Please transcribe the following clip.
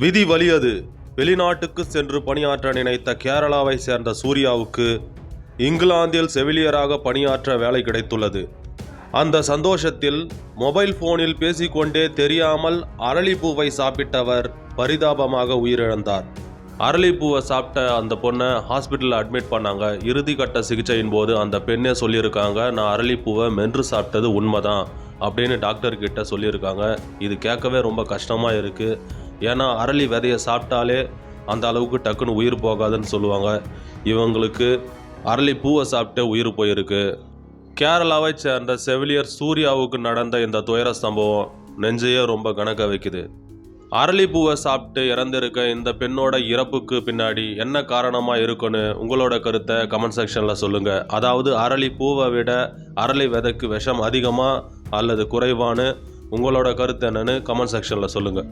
விதி வலியது வெளிநாட்டுக்கு சென்று பணியாற்ற நினைத்த கேரளாவை சேர்ந்த சூர்யாவுக்கு இங்கிலாந்தில் செவிலியராக பணியாற்ற வேலை கிடைத்துள்ளது. அந்த சந்தோஷத்தில் மொபைல் போனில் பேசிக்கொண்டே தெரியாமல் அரளிப்பூவை சாப்பிட்டவர் பரிதாபமாக உயிரிழந்தார். அரளிப்பூவை சாப்பிட்ட அந்த பொண்ணை ஹாஸ்பிட்டலில் அட்மிட் பண்ணாங்க. இறுதி கட்ட சிகிச்சையின் போது அந்த பெண்ணே சொல்லியிருக்காங்க நான் அரளிப்பூவை மென்று சாப்பிட்டது உண்மைதான் அப்படின்னு டாக்டர் கிட்ட சொல்லியிருக்காங்க. இது கேட்கவே ரொம்ப கஷ்டமாக இருக்குது ஏன்னா அரளி விதையை சாப்பிட்டாலே அந்த அளவுக்கு டக்குன்னு உயிர் போகாதுன்னு சொல்லுவாங்க. இவங்களுக்கு அரளி பூவை சாப்பிட்டு உயிர் போயிருக்கு. கேரளாவை சேர்ந்த செவிலியர் சூர்யாவுக்கு நடந்த இந்த துயர சம்பவம் நெஞ்சையே ரொம்ப கணக்க வைக்குது. அரளிப்பூவை சாப்பிட்டு இறந்திருக்க இந்த பெண்ணோட இறப்புக்கு பின்னாடி என்ன காரணமாக இருக்குன்னு உங்களோட கருத்தை கமெண்ட் செக்ஷனில் சொல்லுங்கள் அதாவது அரளி பூவை விட அரளி விதைக்கு விஷம் அதிகமாக அல்லது குறைவான்னு உங்களோட கருத்து என்னன்னு கமெண்ட் செக்ஷனில் சொல்லுங்கள்